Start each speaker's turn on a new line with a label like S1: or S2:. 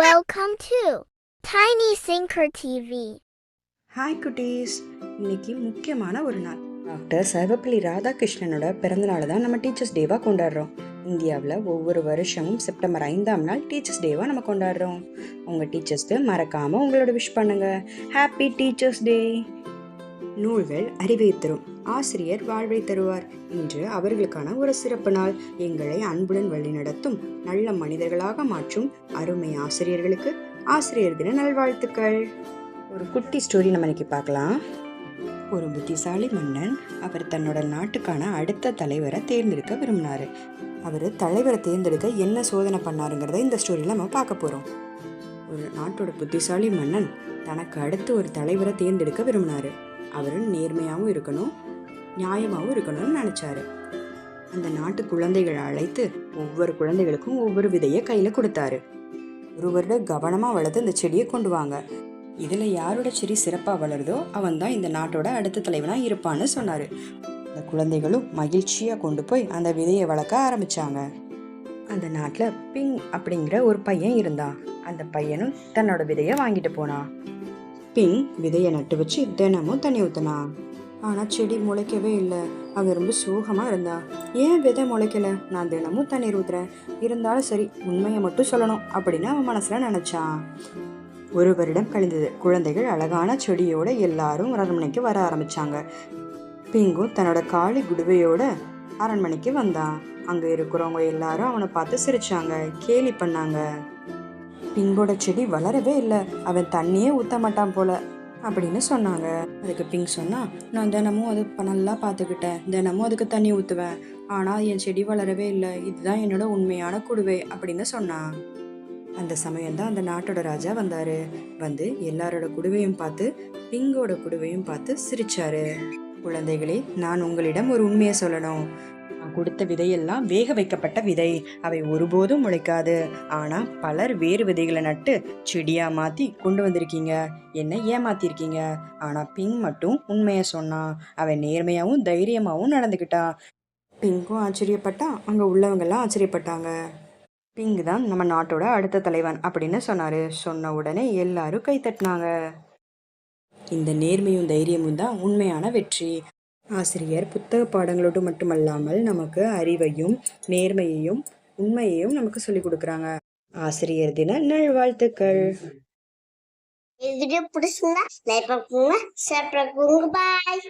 S1: Welcome to tiny singer TV
S2: hi குட்டீஸ் இன்னைக்கு முக்கியமான ஒரு நாள். டாக்டர் சர்வப்பள்ளி ராதாகிருஷ்ணனோட பிறந்தநாள் தான் நம்ம டீச்சர்ஸ் டேவாக கொண்டாடுறோம். இந்தியாவில் ஒவ்வொரு வருஷமும் செப்டம்பர் ஐந்தாம் நாள் டீச்சர்ஸ் டேவாக நம்ம கொண்டாடுறோம். உங்கள் டீச்சர்ஸ்க்கு மறக்காமல் உங்களோட விஷ் பண்ணுங்கள் ஹாப்பி டீச்சர்ஸ் டே நூல்கள் அறிவை தரும். ஆசிரியர் வாழ்வை தருவார். இன்று அவர்களுக்கான ஒரு சிறப்பு நாள். எங்களை அன்புடன் வழிநடத்தும் நல்ல மனிதர்களாக மாற்றும் அருமை ஆசிரியர்களுக்கு ஆசிரியர் தின நல்வாழ்த்துக்கள். ஒரு குட்டி ஸ்டோரி நம்ம இன்னைக்கு பார்க்கலாம். ஒரு புத்திசாலி மன்னன் அவர் தன்னோட நாட்டுக்கான அடுத்த தலைவரை தேர்ந்தெடுக்க விரும்பினார். அவர் தலைவரை தேர்ந்தெடுக்க என்ன சோதனை பண்ணாருங்கிறத இந்த ஸ்டோரியில் நம்ம பார்க்க போகிறோம் ஒரு நாட்டோட புத்திசாலி மன்னன் தனக்கு அடுத்து ஒரு தலைவரை தேர்ந்தெடுக்க விரும்பினார். அவர் நேர்மையாகவும் இருக்கணும் நியாயமாகவும் இருக்கணும்னு நினச்சாரு. அந்த நாட்டு குழந்தைகளை அழைத்து ஒவ்வொரு குழந்தைகளுக்கும் ஒவ்வொரு விதையை கையில் கொடுத்தாரு. ஒரு வருடம் கவனமாக வளர்த்து அந்த செடியை கொண்டு வாங்க. இதில் யாரோட செடி சிறப்பாக வளருதோ அவன் தான் இந்த நாட்டோட அடுத்த தலைவனாக இருப்பான்னு சொன்னார். அந்த குழந்தைகளும் மகிழ்ச்சியாக கொண்டு போய் அந்த விதையை வளர்க்க ஆரம்பித்தாங்க அந்த நாட்டில் பிங் அப்படிங்கிற ஒரு பையன் இருந்தான். அந்த பையனும் தன்னோட விதையை வாங்கிட்டு போனான். பிங் விதையை நட்டு வச்சு தினமும் தண்ணி ஊற்றினான் ஆனால் செடி முளைக்கவே இல்லை. அவன் ரொம்ப சோகமாக இருந்தா. ஏன் விதை முளைக்கல? நான் தினமும் தண்ணீர் ஊற்றுறேன் இருந்தாலும் சரி உண்மையை மட்டும் சொல்லணும் அப்படின்னு அவன் மனசில் நினச்சான் ஒரு வருடம் கழிந்தது. குழந்தைகள் அழகான செடியோட எல்லாரும் அரண்மனைக்கு வர ஆரம்பிச்சாங்க. பிங்கும் தன்னோட காளி குடுவையோட அரண்மனைக்கு வந்தான் அங்கே இருக்கிறவங்க எல்லாரும் அவனை பார்த்து சிரிச்சாங்க. கேலி பண்ணாங்க. பிங்கோட செடி வளரவே இல்லை. அவன் தண்ணியே ஊற்ற மாட்டான் போல அப்படின்னு சொன்னாங்க. அதுக்கு பிங்க் சொன்னா நான் தினமும் அது நல்லா பார்த்துக்கிட்டேன். தினமும் அதுக்கு தண்ணி ஊற்றுவேன் ஆனால் என் செடி வளரவே இல்லை. இதுதான் என்னோட உண்மையான குடுவை அப்படின்னு சொன்னான் அந்த சமயம்தான் அந்த நாட்டோட ராஜா வந்தாரு. வந்து எல்லாரோட குடுவையும் பார்த்து பிங்கோட குடுவையும் பார்த்து சிரிச்சாரு. குழந்தைகளே நான் உங்களிடம் ஒரு உண்மையை சொல்லணும். நான் கொடுத்த விதையெல்லாம் வேக வைக்கப்பட்ட விதை. அவை ஒருபோதும் முளைக்காது. ஆனா பலர் வேறு விதைகளை நட்டு செடியா மாத்தி கொண்டு வந்திருக்கீங்க. என்ன ஏமாத்திருக்கீங்க. ஆனா பிங் மட்டும் உண்மையை சொன்னான். அவன் நேர்மையாவும் தைரியமாவும் நடந்துக்கிட்டா பிங்கும் ஆச்சரியப்பட்டா. அங்க உள்ளவங்கெல்லாம் ஆச்சரியப்பட்டாங்க. பிங் தான் நம்ம நாட்டோட அடுத்த தலைவன் அப்படின்னு சொன்னாரு. சொன்ன உடனே எல்லாரும் கைத்தட்டினாங்க இந்த நேர்மையும் தைரியமும் தான் உண்மையான வெற்றி. ஆசிரியர் புத்தக பாடங்களோடு மட்டுமல்லாமல் நமக்கு அறிவையும் நேர்மையையும் உண்மையையும் நமக்கு சொல்லிக் கொடுக்குறாங்க. ஆசிரியர் தின நல்வாழ்த்துக்கள்.
S1: இந்த வீடியோ பிடிச்சிருந்தா லைக் பண்ணுங்க ஷேர் பண்ணுங்க பாய்